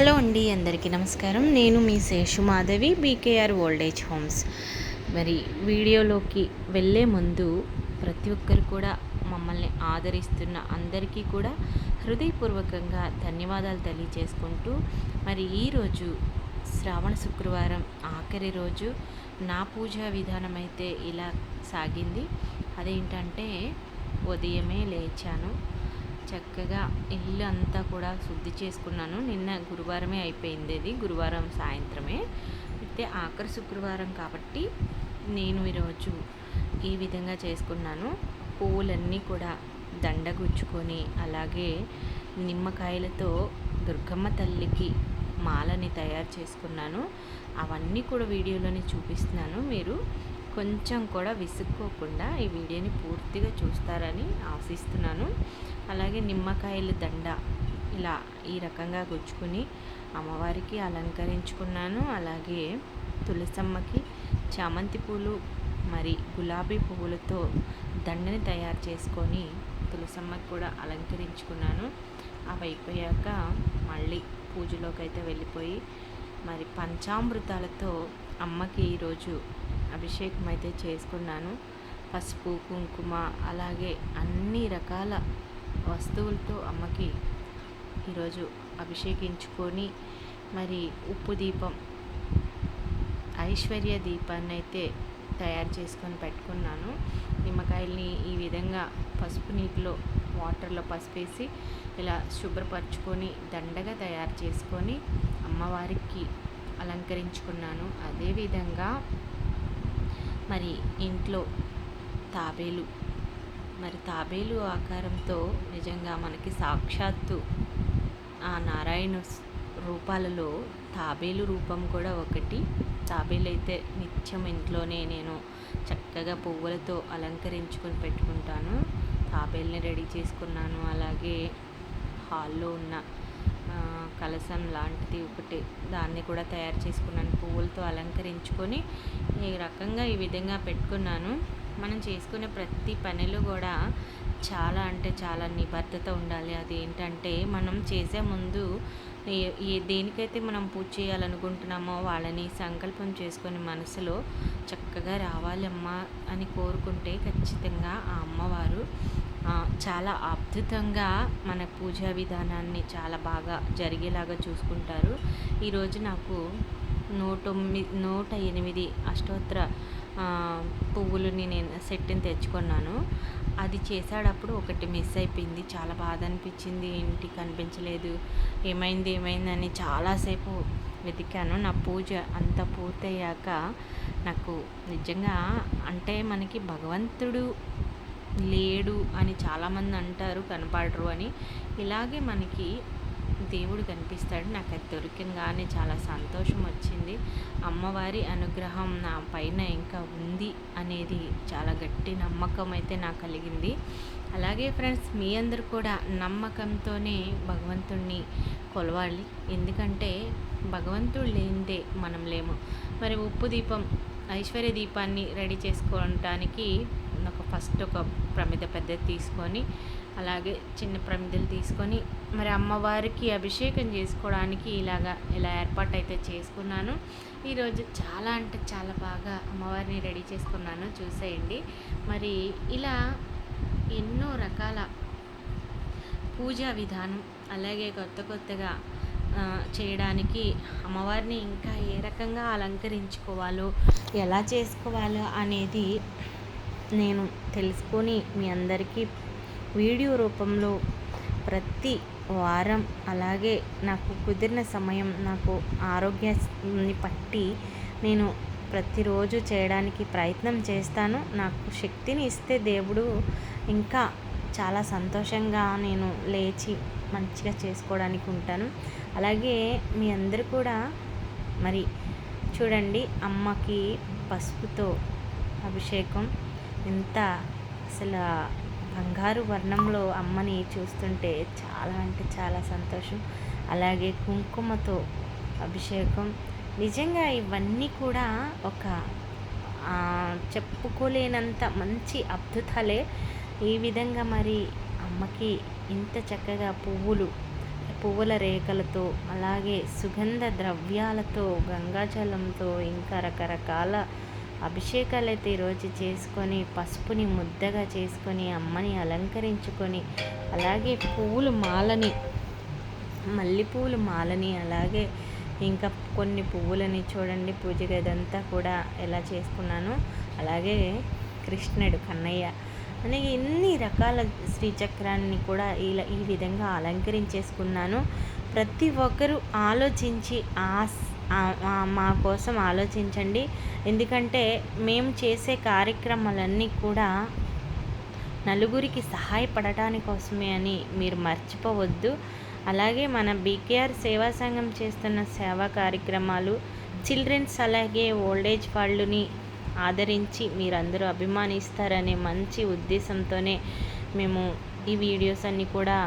Hello అండి అందరికీ నమస్కారం. నేను మీ Seshu Madhavi B K R old age homes. మరి వీడియోలోకి వెళ్ళే ముందు ప్రతి ఒక్కరు కూడా మమ్మల్ని ఆదరిస్తున్న అందరికీ కూడా హృదయపూర్వకంగా ధన్యవాదాలు తెలియజేసుకుంటూ మరి ఈరోజు శ్రావణ శుక్రవారం ఆఖరి రోజు నా పూజా విధానం అయితే ఇలా సాగింది. అదేంటంటే ఉదయమే లేచాను. చక్కగా ఇల్లు అంతా కూడా శుద్ధి చేసుకున్నాను. నిన్న గురువారమే అయిపోయింది అది. గురువారం సాయంత్రమే. అయితే ఆఖరి శుక్రవారం కాబట్టి నేను ఈరోజు ఈ విధంగా చేసుకున్నాను. పువ్వులన్నీ కూడా దండగుచ్చుకొని అలాగే నిమ్మకాయలతో దుర్గమ్మ తల్లికి మాలని తయారు చేసుకున్నాను. అవన్నీ కూడా వీడియోలోనే చూపిస్తున్నాను. మీరు కొంచెం కూడా విసుక్కోకుండా ఈ వీడియోని పూర్తిగా చూస్తారని ఆశిస్తున్నాను. అలాగే నిమ్మకాయల దండ ఇలా ఈ రకంగా గుచ్చుకుని అమ్మవారికి అలంకరించుకున్నాను. అలాగే తులసమ్మకి చామంతి పూలు మరి గులాబీ పువ్వులతో దండని తయారు చేసుకొని తులసమ్మకి కూడా అలంకరించుకున్నాను. అవి అయిపోయాక మళ్ళీ పూజలోకి అయితే వెళ్ళిపోయి మరి పంచామృతాలతో అమ్మకి ఈరోజు అభిషేకం అయితే చేసుకున్నాను. పసుపు కుంకుమ అలాగే అన్ని రకాల వస్తువులతో అమ్మకి ఈరోజు అభిషేకించుకొని మరి ఉప్పు దీపం ఐశ్వర్య దీపాన్ని అయితే తయారు చేసుకొని పెట్టుకున్నాను. నిమ్మకాయల్ని ఈ విధంగా పసుపు నీటిలో వాటర్లో పసిపేసి ఇలా శుభ్రపరచుకొని దండగా తయారు చేసుకొని అమ్మవారికి అలంకరించుకున్నాను. అదేవిధంగా మరి ఇంట్లో తాబేలు. మరి తాబేలు ఆకారంతో నిజంగా మనకి సాక్షాత్తు ఆ నారాయణ రూపాలలో తాబేలు రూపం కూడా ఒకటి. తాబేలు అయితే నిత్యం ఇంట్లోనే నేను చక్కగా పువ్వులతో అలంకరించుకొని పెట్టుకుంటాను. తాబేల్ని రెడీ చేసుకున్నాను. అలాగే హాల్లో ఉన్న కలసం లాంటిది ఒకటి దాన్ని కూడా తయారు చేసుకున్నాను. పువ్వులతో అలంకరించుకొని ఈ రకంగా ఈ విధంగా పెట్టుకున్నాను. మనం చేసుకునే ప్రతి పనిలో కూడా చాలా అంటే చాలా నిబద్ధత ఉండాలి. అది ఏంటంటే మనం చేసే ముందు ఏ దేనికైతే మనం పూజ చేయాలనుకుంటున్నామో వాళ్ళని సంకల్పం చేసుకొని మనసులో చక్కగా రావాలమ్మా అని కోరుకుంటే ఖచ్చితంగా ఆ అమ్మవారు చాలా అద్భుతంగా మన పూజా విధానాన్ని చాలా బాగా జరిగేలాగా చూసుకుంటారు. ఈరోజు నాకు నూట నూట ఎనిమిది అష్టోత్తర పువ్వులని నేను సెట్ని తెచ్చుకున్నాను. అది చేసేటప్పుడు ఒకటి మిస్ అయిపోయింది. చాలా బాధ అనిపించింది. ఏంటి కనిపించలేదు. ఏమైంది ఏమైందని చాలాసేపు వెతికాను. నా పూజ అంత పూర్తయ్యాక నాకు నిజంగా అంటే మనకి భగవంతుడు లేడు అని చాలామంది అంటారు కనపడరు అని. ఇలాగే మనకి దేవుడు కనిపిస్తాడు. నాకు అది దొరికంగానే చాలా సంతోషం వచ్చింది. అమ్మవారి అనుగ్రహం నా పైన ఇంకా ఉంది అనేది చాలా గట్టి నమ్మకం అయితే నాకు కలిగింది. అలాగే ఫ్రెండ్స్ మీ అందరు కూడా నమ్మకంతోనే భగవంతుణ్ణి కొలవాలి. ఎందుకంటే భగవంతుడు లేనిదే మనం లేము. మరి ఉప్పు దీపం ఐశ్వర్య దీపాన్ని రెడీ చేసుకోవటానికి ఫస్ట్ ఒక ప్రమిద పెద్దది తీసుకొని అలాగే చిన్న ప్రమిదలు తీసుకొని మరి అమ్మవారికి అభిషేకం చేసుకోవడానికి ఇలాగా ఇలా ఏర్పాటు అయితే చేసుకున్నాను. ఈరోజు చాలా అంటే చాలా బాగా అమ్మవారిని రెడీ చేసుకున్నాను చూసేయండి. మరి ఇలా ఎన్నో రకాల పూజా విధానం అలాగే కొత్త కొత్తగా చేయడానికి అమ్మవారిని ఇంకా ఏ రకంగా అలంకరించుకోవాలో ఎలా చేసుకోవాలో అనేది నేను తెలుసుకొని మీ అందరికీ వీడియో రూపంలో ప్రతి వారం అలాగే నాకు కుదిరిన సమయం నాకు ఆరోగ్యాన్ని పట్టి నేను ప్రతిరోజు చేయడానికి ప్రయత్నం చేస్తాను. నాకు శక్తిని ఇస్తే దేవుడు ఇంకా చాలా సంతోషంగా నేను లేచి మంచిగా చేసుకోవడానికి ఉంటాను. అలాగే మీ అందరు కూడా మరి చూడండి అమ్మకి పసుపుతో అభిషేకం ఎంత అసలు బంగారు వర్ణంలో అమ్మని చూస్తుంటే చాలా అంటే చాలా సంతోషం. అలాగే కుంకుమతో అభిషేకం. నిజంగా ఇవన్నీ కూడా ఒక చెప్పుకోలేనంత మంచి అద్భుతాలే. ఈ విధంగా మరి అమ్మకి ఇంత చక్కగా పువ్వులు పువ్వుల రేఖలతో అలాగే సుగంధ ద్రవ్యాలతో గంగాజలంతో ఇంకా రకరకాల అభిషేకాలు అయితే ఈరోజు చేసుకొని పసుపుని ముద్దగా చేసుకొని అమ్మని అలంకరించుకొని అలాగే పువ్వులు మాలని మల్లెపూలు మాలని అలాగే ఇంకా కొన్ని పువ్వులని చూడండి. పూజ గదంతా కూడా ఎలా చేసుకున్నాను. అలాగే కృష్ణుడు కన్నయ్య అని ఎన్ని రకాల శ్రీచక్రాన్ని కూడా ఇలా ఈ విధంగా అలంకరించేసుకున్నాను. ప్రతి ఒక్కరూ ఆలోచించి మా కోసం ఆలోచించండి. ఎందుకంటే మేము చేసే కార్యక్రమాలన్నీ కూడా నలుగురికి సహాయపడటాని కోసమే అని మీరు మర్చిపోవద్దు. అలాగే మన బీకేఆర్ సేవా సంఘం చేస్తున్న సేవా కార్యక్రమాలు చిల్డ్రన్స్ అలాగే ఓల్డేజ్ వాళ్ళని ఆదరించి మీరందరూ అభిమానిస్తారనే మంచి ఉద్దేశంతోనే మేము ఈ వీడియోస్ అన్నీ కూడా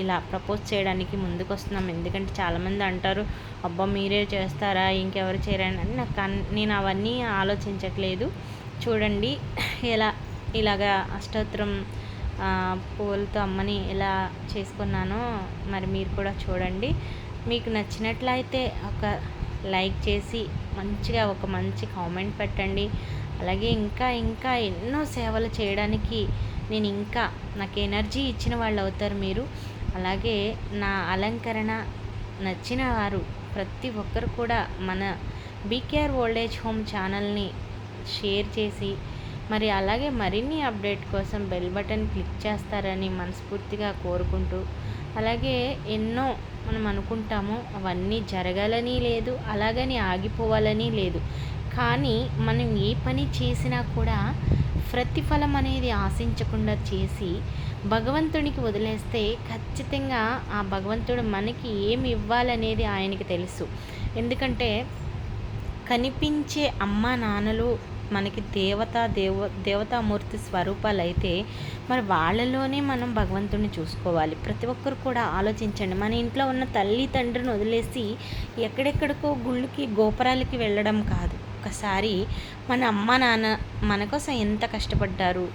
ఇలా ప్రపోజ్ చేయడానికి ముందుకు వస్తున్నాం ఎందుకంటే చాలామంది అంటారు అబ్బా మీరే చేస్తారా? ఇంకెవరు చేయరని. నాకు నేను అవన్నీ ఆలోచించట్లేదు. చూడండి ఎలా ఇలాగా అష్టోత్తరం పూలతో అమ్మని ఎలా చేసుకున్నానో మరి మీరు కూడా చూడండి. మీకు నచ్చినట్లయితే ఒక లైక్ చేసి మంచిగా ఒక మంచి కామెంట్ పెట్టండి. అలాగే ఇంకా ఇంకా ఎన్నో సేవలు చేయడానికి నేను ఇంకా నాకు ఎనర్జీ ఇచ్చిన వాళ్ళు అవుతారు మీరు. అలాగే నా అలంకరణ నచ్చిన వారు ప్రతి ఒక్కరు కూడా మన B K R old age home ఛానల్ని షేర్ చేసి మరి అలాగే మరిన్ని అప్డేట్ కోసం బెల్ బటన్ క్లిక్ చేస్తారని మనస్ఫూర్తిగా కోరుకుంటూ అలాగే ఎన్నో మనం అనుకుంటాము అవన్నీ జరగాలని లేదు అలాగని ఆగిపోవాలని లేదు. కానీ మనం ఏ పని చేసినా కూడా ప్రతిఫలం అనేది ఆశించకుండా చేసి భగవంతునికి వదిలేస్తే ఖచ్చితంగా ఆ భగవంతుడు మనకి ఏమి ఇవ్వాలనేది ఆయనకి తెలుసు. ఎందుకంటే కనిపించే అమ్మ నాన్నలు మనకి దేవత దేవ దేవతామూర్తి స్వరూపాలు అయితే మరి వాళ్ళలోనే మనం భగవంతుడిని చూసుకోవాలి. ప్రతి ఒక్కరు కూడా ఆలోచించండి. మన ఇంట్లో ఉన్న తల్లి తండ్రిని వదిలేసి ఎక్కడెక్కడికో గుళ్ళకి గోపురాలకి వెళ్ళడం కాదు. ఒకసారి మన అమ్మ నాన్న మన కోసం ఎంత కష్టపడ్డారు?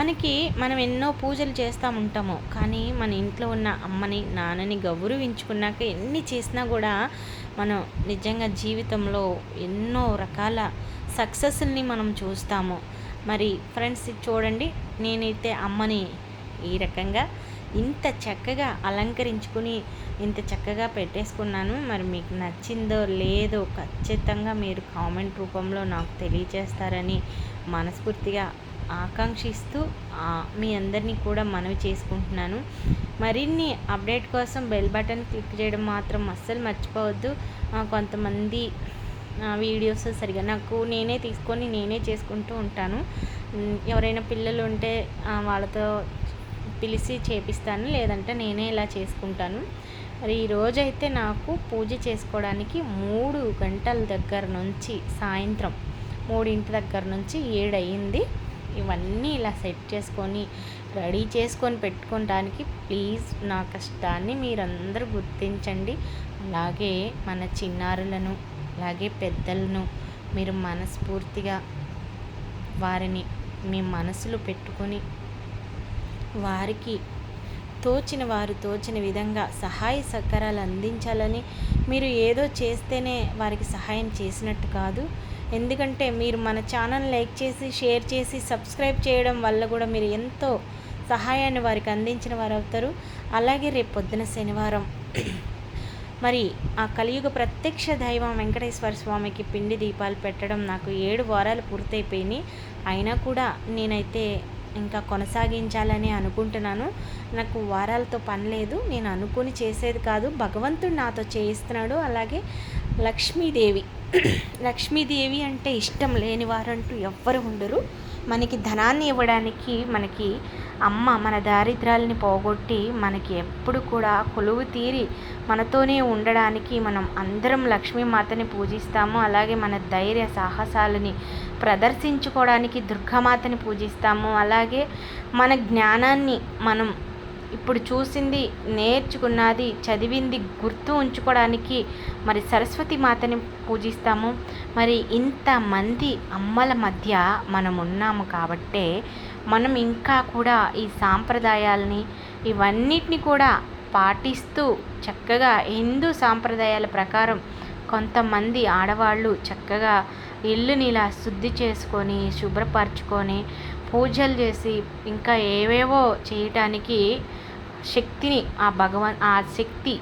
మనకి మనం ఎన్నో పూజలు చేస్తూ ఉంటాము. కానీ మన ఇంట్లో ఉన్న అమ్మని నాన్నని గౌరవించుకున్నాక ఎన్ని చేసినా కూడా మనం నిజంగా జీవితంలో ఎన్నో రకాల సక్సెస్ని మనం చూస్తాము. మరి ఫ్రెండ్స్ చూడండి. నేనైతే అమ్మని ఈ రకంగా ఇంత చక్కగా అలంకరించుకుని ఇంత చక్కగా పెట్టేసుకున్నాను. మరి మీకు నచ్చిందో లేదో ఖచ్చితంగా మీరు కామెంట్ రూపంలో నాకు తెలియజేస్తారని మనస్ఫూర్తిగా ఆకాంక్షిస్తూ మీ అందరినీ కూడా మనవి చేసుకుంటున్నాను. మరిన్ని అప్డేట్ కోసం బెల్ బటన్ క్లిక్ చేయడం మాత్రం అస్సలు మర్చిపోవద్దు. కొంతమంది వీడియోస్ సరిగా నాకు నేనే తీసుకొని నేనే చేసుకుంటూ ఉంటాను. ఎవరైనా పిల్లలు ఉంటే వాళ్ళతో పిలిచి చేపిస్తాను లేదంటే నేనే ఇలా చేసుకుంటాను. మరి ఈరోజైతే నాకు పూజ చేసుకోవడానికి మూడు గంటల దగ్గర నుంచి సాయంత్రం మూడింటి దగ్గర నుంచి ఏడయింది. ఇవన్నీ ఇలా సెట్ చేసుకొని రెడీ చేసుకొని పెట్టుకోవడానికి ప్లీజ్ నా కష్టాన్ని మీరందరూ గుర్తించండి. అలాగే మన చిన్నారులను అలాగే పెద్దలను మీరు మనస్ఫూర్తిగా వారిని మీ మనసులో పెట్టుకొని వారికి తోచిన వారు తోచిన విధంగా సహాయ సహకారాలు అందించాలని మీరు ఏదో చేస్తేనే వారికి సహాయం చేసినట్టు కాదు. ఎందుకంటే మీరు మన ఛానల్ లైక్ చేసి షేర్ చేసి సబ్స్క్రైబ్ చేయడం వల్ల కూడా మీరు ఎంతో సహాయాన్ని వారికి అందించిన వారు అవుతారు. అలాగే రేపు పొద్దున శనివారం మరి ఆ కలియుగ ప్రత్యక్ష దైవం వెంకటేశ్వర స్వామికి పిండి దీపాలు పెట్టడం నాకు ఏడు వారాలు పూర్తయిపోయినాయి. అయినా కూడా నేనైతే ఇంకా కొనసాగించాలని అనుకుంటున్నాను. నాకు వారాలతో పని లేదు. నేను అనుకుని చేసేది కాదు. భగవంతుడు నాతో చేయిస్తున్నాడు. అలాగే లక్ష్మీదేవి. లక్ష్మీదేవి అంటే ఇష్టం లేని వారంటూ ఎవ్వరు ఉండరు. మనకి ధనాన్ని ఇవ్వడానికి మనకి అమ్మ మన దారిద్రాలని పోగొట్టి మనకి ఎప్పుడు కూడా కొలువు తీరి మనతోనే ఉండడానికి మనం అందరం లక్ష్మీమాతని పూజిస్తాము. అలాగే మన ధైర్య సాహసాలని ప్రదర్శించుకోవడానికి దుర్గామాతని పూజిస్తాము. అలాగే మన జ్ఞానాన్ని మనం ఇప్పుడు చూసింది నేర్చుకున్నది చదివింది గుర్తు ఉంచుకోవడానికి మరి సరస్వతి మాతని పూజిస్తాము. మరి ఇంతమంది అమ్మల మధ్య మనం ఉన్నాము కాబట్టే మనం ఇంకా కూడా ఈ సాంప్రదాయాలని ఇవన్నిటిని కూడా పాటిస్తూ చక్కగా హిందూ సాంప్రదాయాల ప్రకారం కొంతమంది ఆడవాళ్ళు చక్కగా ఇల్లుని ఇలా శుద్ధి చేసుకొని శుభ్రపరచుకొని పూజలు చేసి ఇంకా ఏవేవో చేయటానికి శక్తిని ఆ భగవన్ ఆ శక్తి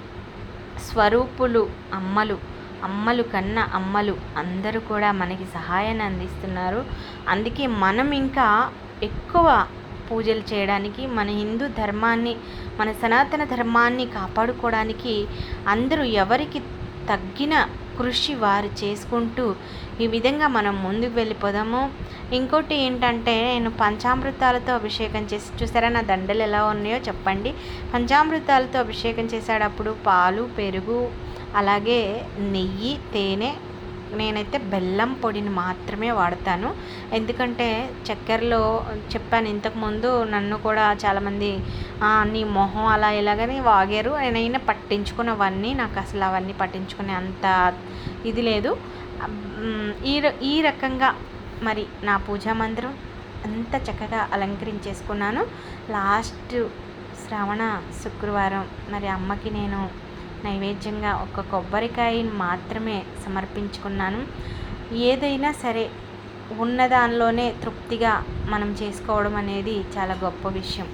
స్వరూపులు అమ్మలు అమ్మలు కన్న అమ్మలు అందరూ కూడా మనకి సహాయాన్ని అందిస్తున్నారు. అందుకే మనం ఇంకా ఎక్కువ పూజలు చేయడానికి మన హిందూ ధర్మాన్ని మన సనాతన ధర్మాన్ని కాపాడుకోవడానికి అందరూ ఎవరికి తగ్గిన కృషి వారు చేసుకుంటూ ఈ విధంగా మనం ముందుకు వెళ్ళిపోదాము. ఇంకోటి ఏంటంటే నేను పంచామృతాలతో అభిషేకం చేసి చూసారా నా దండలు ఎలా ఉన్నాయో చెప్పండి. పంచామృతాలతో అభిషేకం చేసేటప్పుడు పాలు పెరుగు అలాగే నెయ్యి తేనె నేనైతే బెల్లం పొడిని మాత్రమే వాడతాను. ఎందుకంటే చక్కెరలో చెప్పాను ఇంతకుముందు నన్ను కూడా చాలామంది నీ మొహం అలా ఇలాగని వాగారు. నేనైనా పట్టించుకున్నవన్నీ నాకు అసలు అవన్నీ పట్టించుకునే అంత ఇది లేదు. ఈ ఈ రకంగా మరి నా పూజా మందిరం అంత చక్కగా అలంకరించేసుకున్నాను. లాస్ట్ శ్రావణ శుక్రవారం మరి అమ్మకి నేను నైవేద్యంగా ఒక కొబ్బరికాయని మాత్రమే సమర్పించుకున్నాను. ఏదైనా సరే ఉన్న దానిలోనే తృప్తిగా మనం చేసుకోవడం అనేది చాలా గొప్ప విషయం.